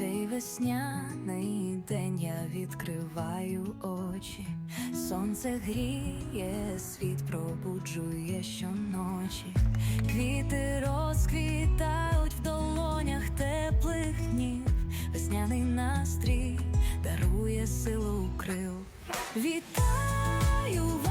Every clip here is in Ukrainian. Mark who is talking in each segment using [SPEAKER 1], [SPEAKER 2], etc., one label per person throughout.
[SPEAKER 1] цей весняний день я відкриваю очі, сонце гріє, світ пробуджує щоночі, квіти розквітають в долонях теплих днів, весняний настрій дарує силу крил. Вітаю вас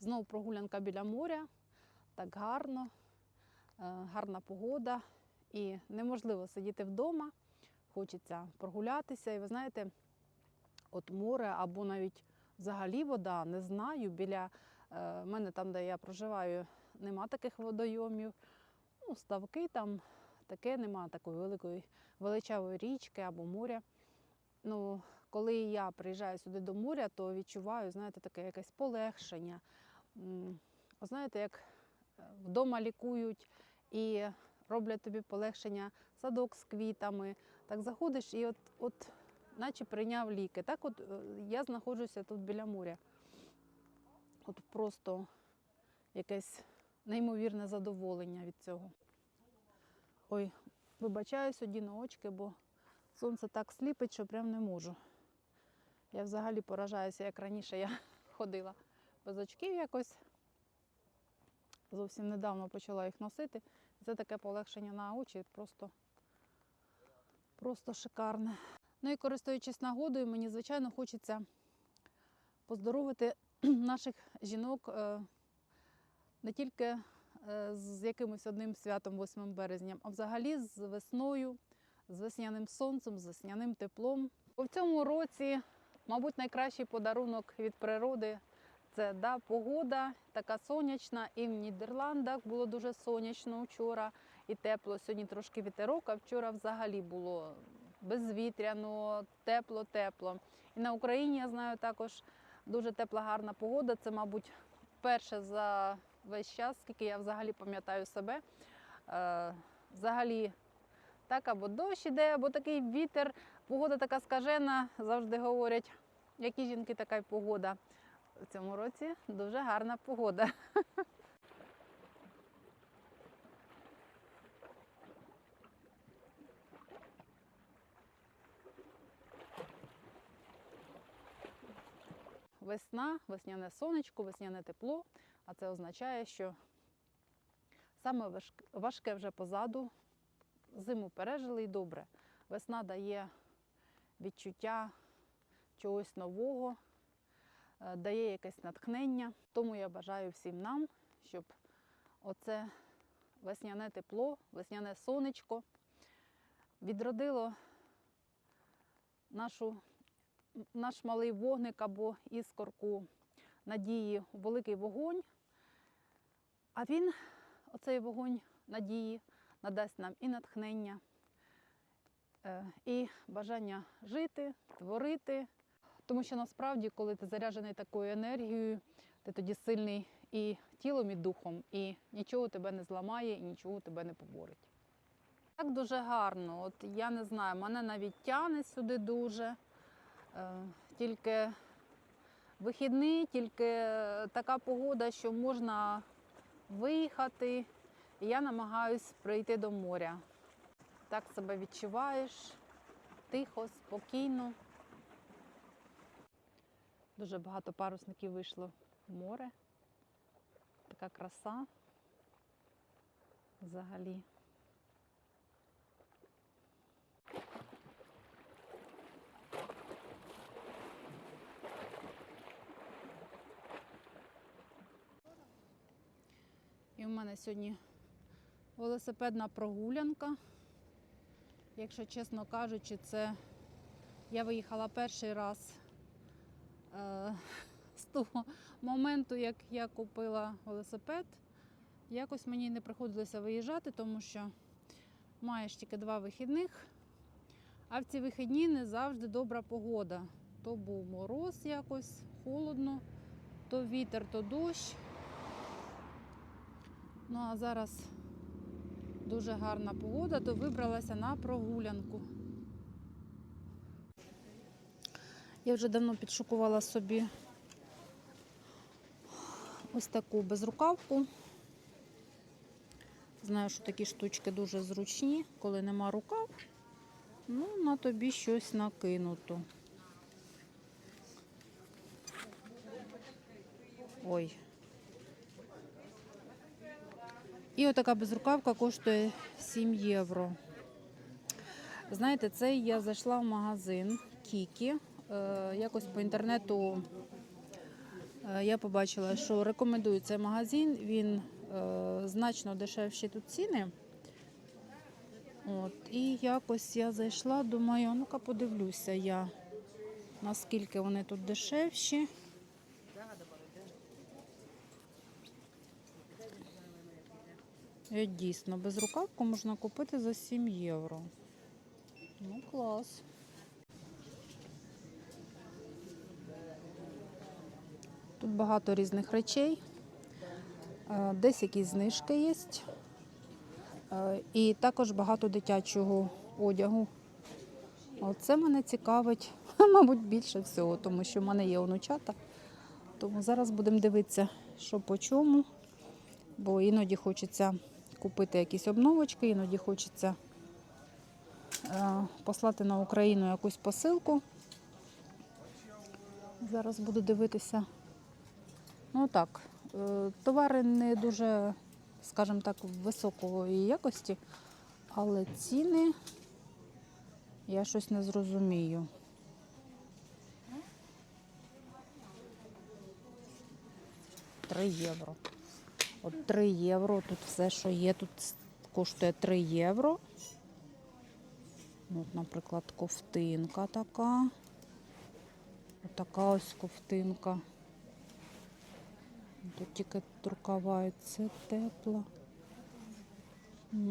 [SPEAKER 2] знову прогулянка біля моря. Так гарно, е, гарна погода. І неможливо сидіти вдома. Хочеться прогулятися. І ви знаєте, от море або навіть взагалі вода, не знаю. Біля е, мене там, де я проживаю, нема таких водойомів. Ну, ставки там таке, нема такої великої величавої річки або моря. Ну, коли я приїжджаю сюди до моря, то відчуваю, знаєте, таке якесь полегшення. Знаєте, як е, вдома лікують і роблять тобі полегшення садок з квітами. Так заходиш і от, от наче прийняв ліки. Так от е, я знаходжуся тут біля моря. От просто якесь неймовірне задоволення від цього. Ой, вибачаюсь одні очки, бо сонце так сліпить, що прям не можу. Я взагалі поражаюся, як раніше я ходила без якось. Зовсім недавно почала їх носити. Це таке полегшення на очі, просто, просто шикарне. Ну і користуючись нагодою, мені звичайно хочеться поздоровити наших жінок е, не тільки е, з якимось одним святом 8 березня, а взагалі з весною, з весняним сонцем, з весняним теплом. У цьому році, мабуть, найкращий подарунок від природи це да, погода, така сонячна. І в Нідерландах було дуже сонячно вчора і тепло. Сьогодні трошки вітерок, а вчора взагалі було безвітряно, тепло-тепло. І на Україні я знаю також дуже тепла, гарна погода. Це, мабуть, перше за весь час, скільки я взагалі пам'ятаю себе. Е, взагалі так, або дощ іде, або такий вітер, погода така скажена, завжди говорять, які жінки, така й погода. У цьому році дуже гарна погода. Весна, весняне сонечко, весняне тепло, а це означає, що саме важке вже позаду, зиму пережили і добре. Весна дає відчуття чогось нового, дає якесь натхнення. Тому я бажаю всім нам, щоб оце весняне тепло, весняне сонечко відродило нашу, наш малий вогник або іскорку надії у великий вогонь. А він, оцей вогонь надії, надасть нам і натхнення, е, і бажання жити, творити. Тому що насправді, коли ти заряджений такою енергією, ти тоді сильний і тілом, і духом, і нічого тебе не зламає, і нічого тебе не поборить. Так дуже гарно. От я не знаю, мене навіть тяне сюди дуже. Е, Тільки вихідний, тільки така погода, що можна виїхати. І я намагаюсь прийти до моря. Так себе відчуваєш тихо, спокійно. Дуже багато парусників вийшло в море. Така краса взагалі. І в мене сьогодні велосипедна прогулянка. Якщо чесно кажучи, це я виїхала перший раз з того моменту, як я купила велосипед. Якось мені не приходилося виїжджати, тому що маєш тільки два вихідних, а в ці вихідні не завжди добра погода. То був мороз якось, холодно, то вітер, то дощ. Ну а зараз дуже гарна погода, то вибралася на прогулянку. Я вже давно підшукувала собі ось таку безрукавку. Знаю, що такі штучки дуже зручні, коли нема рукав. Ну, на тобі щось накинуто. Ой. І отака безрукавка коштує 7 євро. Знаєте, це я зайшла в магазин Кікі. Е, якось по інтернету е, я побачила, що рекомендую цей магазин. Він е, значно дешевші тут ціни. От, і якось я зайшла, думаю, ну-ка подивлюся я, наскільки вони тут дешевші. Дійсно, безрукавку можна купити за 7 євро. Ну, клас. Тут багато різних речей. Е, Десь якісь знижки є. Е, І також багато дитячого одягу. Оце мене цікавить, мабуть, більше всього, тому що в мене є онучата. Тому зараз будемо дивитися, що по чому. Бо іноді хочеться купити якісь обновочки, іноді хочеться е, послати на Україну якусь посилку. Зараз буду дивитися. Ну так, е, товари не дуже, скажімо так, високої якості, але ціни я щось не зрозумію. Три євро. От 3 євро. Тут все, що є, тут коштує 3 євро. От, наприклад, ковтинка така. Отака ось ковтинка. Тут тільки рукава і це тепло. Ну,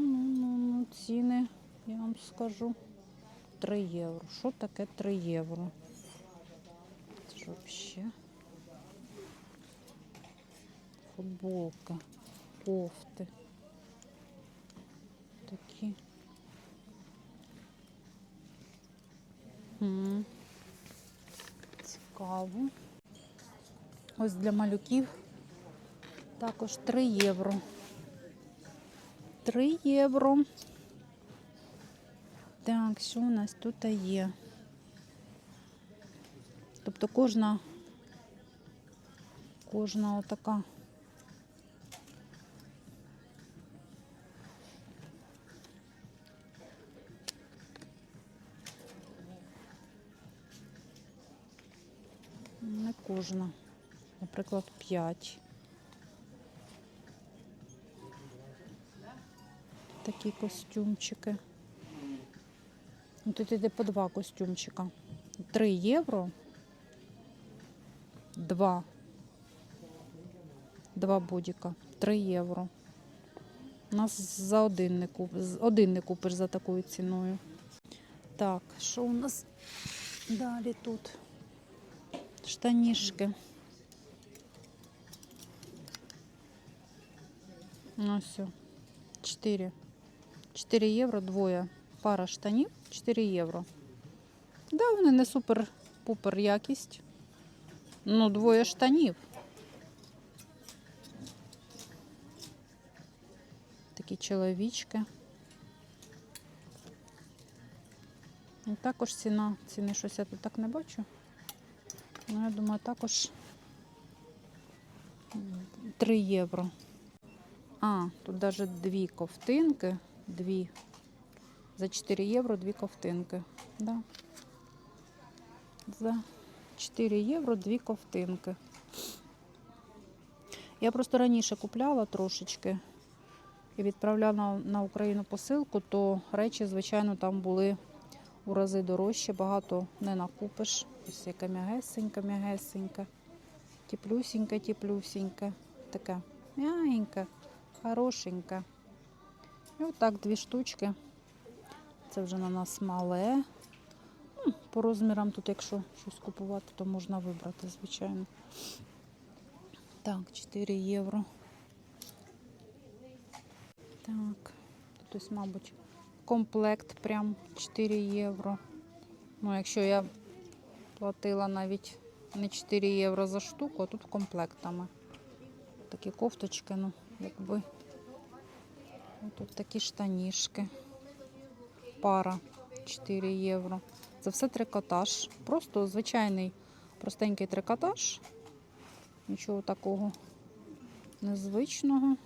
[SPEAKER 2] ну, ну, ну, ціни, я вам скажу. 3 євро. Що таке 3 євро? Це ж взагалі. Футболка, кофти. Такі. Цікаво. Ось для малюків також 3 євро. 3 євро. Так, що у нас тут є? Тобто кожна, кожна отака. Не кожна. Наприклад, 5. Такі костюмчики. Ну, Тут іде по два костюмчика. 3 євро. Два. Два бодіка. 3 євро. У нас за один не, куп... один не купиш за такою ціною. Так, що у нас далі тут? Штанішки. Ну все. 4. 4 євро, двоє. Пара штанів, 4 євро. Да, вони не супер-пупер якість. Ну, двоє штанів. Такі чоловічки. І також ціна. Ціни щось я тут так не бачу. Ну, я думаю, також 3 євро. А, тут навіть дві ковтинки. Дві. За 4 євро дві ковтинки. Да. За 4 євро дві ковтинки. Я просто раніше купляла трошечки і відправляла на Україну посилку, то речі, звичайно, там були у рази дорожче, багато не накупиш. Ось яка м'ягесенька, м'ягесенька, теплюсінька, теплюсінька, таке м'ягеньке, хорошеньке. І отак дві штучки. Це вже на нас мале. Ну, По розмірам тут, якщо щось купувати, то можна вибрати, звичайно. Так, 4 євро. Так, тут ось, мабуть, комплект прям 4 євро. Ну, якщо я платила навіть не 4 євро за штуку, а тут комплектами. Такі кофточки, ну, якби. Ось Тут такі штанішки. Пара 4 євро. Це все трикотаж. Просто звичайний простенький трикотаж. Нічого такого незвичного.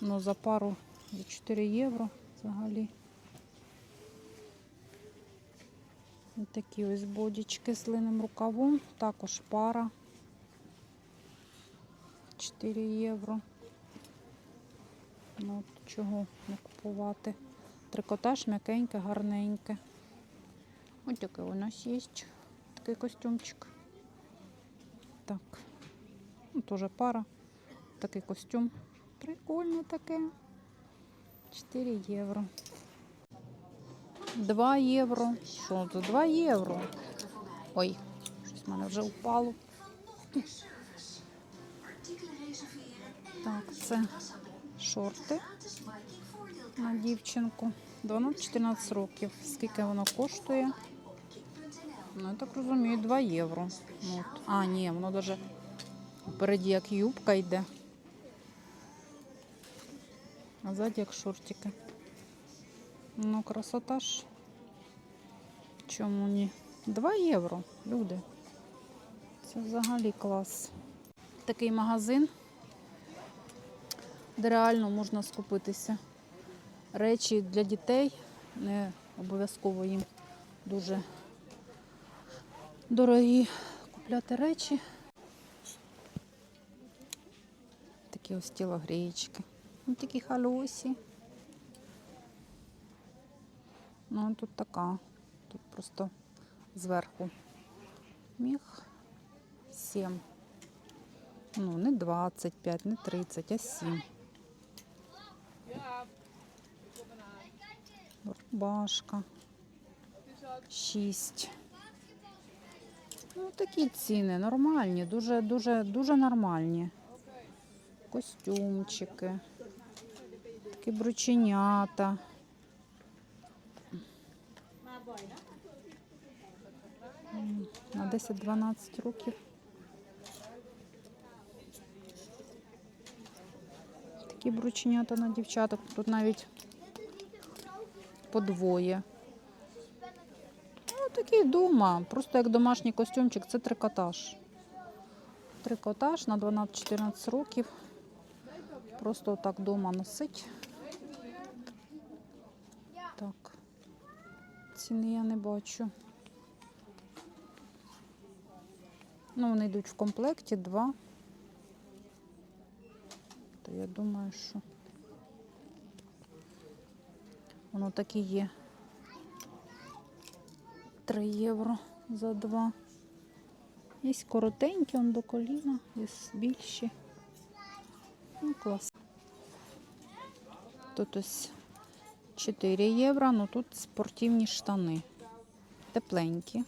[SPEAKER 2] Ну, за пару за 4 євро взагалі. Ось такі ось бодічки з линим рукавом. Також пара. 4 євро. Ну, от чого не купувати. Трикотаж м'якеньке, гарненьке. Ось такий у нас є такий костюмчик. Так. Ну, теж пара. Такий костюм. Прикольне таке. 4 євро. 2 євро. Що це? 2 євро. Ой, щось в мене вже впало. Так, це шорти на дівчинку. 12-14 років. Скільки воно коштує? Ну, я так розумію, 2 євро. Ну, от. А, ні, воно навіть впереді як юбка йде. А ззаді як шортики. Ну, красота ж. Чому ні? 2 євро, люди. Це взагалі клас. Такий магазин, де реально можна скупитися. Речі для дітей, не обов'язково їм дуже дорогі купляти речі. Такі ось тілогрієчки. Ну, такі халюсі. Ну, тут така. Тут просто зверху міг 7. Ну, не 25, не 30, а 7. Рубашка. 6. Ну, такі ціни нормальні, дуже, дуже, дуже нормальні. Костюмчики. Такі брученята. На 10-12 років. Такі брученята на дівчаток. Тут навіть подвоє. Ну, такий дома. Просто як домашній костюмчик, це трикотаж. Трикотаж на 12-14 років. Просто отак вдома носить. Так. Ціни я не бачу. Ну, вони йдуть в комплекті два. Я думаю, що воно так і є. 3 євро за два. Є коротенькі, он до коліна, є більші. Ну, клас. Тут ось 4 євро, ну тут спортивні штани. Тепленькі.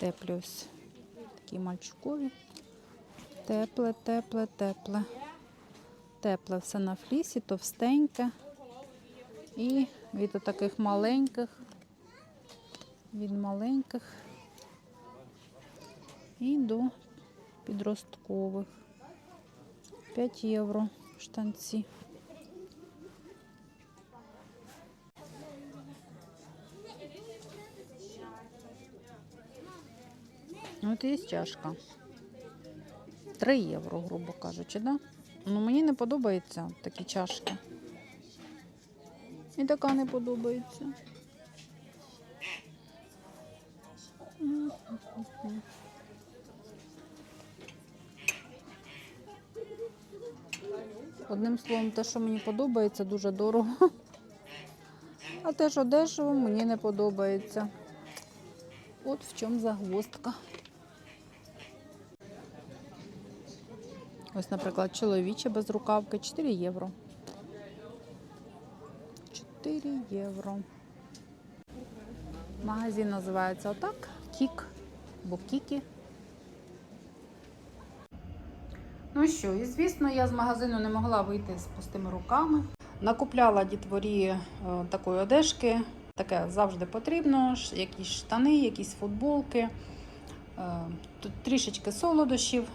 [SPEAKER 2] Теплі ось такі мальчукові. Тепле, тепле, тепле. Тепле все на флісі, товстеньке. І від таких маленьких, від маленьких і до підросткових. 5 євро штанці. От є чашка. 3 євро, грубо кажучи, да? Ну, мені не подобаються такі чашки. І така не подобається. Одним словом, те, що мені подобається, дуже дорого. А те, що дешево, мені не подобається. От в чому загвоздка. Ось, наприклад, чоловіче без рукавки 4 євро. 4 євро. Магазин називається отак. Кік або Кікі. Ну що, і звісно, я з магазину не могла вийти з пустими руками. Накупляла дітворі е, такої одежки. Таке завжди потрібно. Якісь штани, якісь футболки. Е, трішечки солодощів.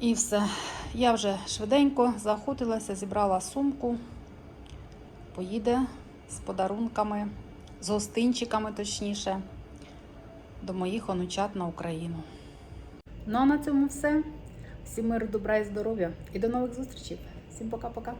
[SPEAKER 2] І все. Я вже швиденько заохотилася, зібрала сумку. Поїде з подарунками, з гостинчиками, точніше, до моїх онучат на Україну. Ну а на цьому все. Всім миру, добра і здоров'я. І до нових зустрічей. Всім пока-пока.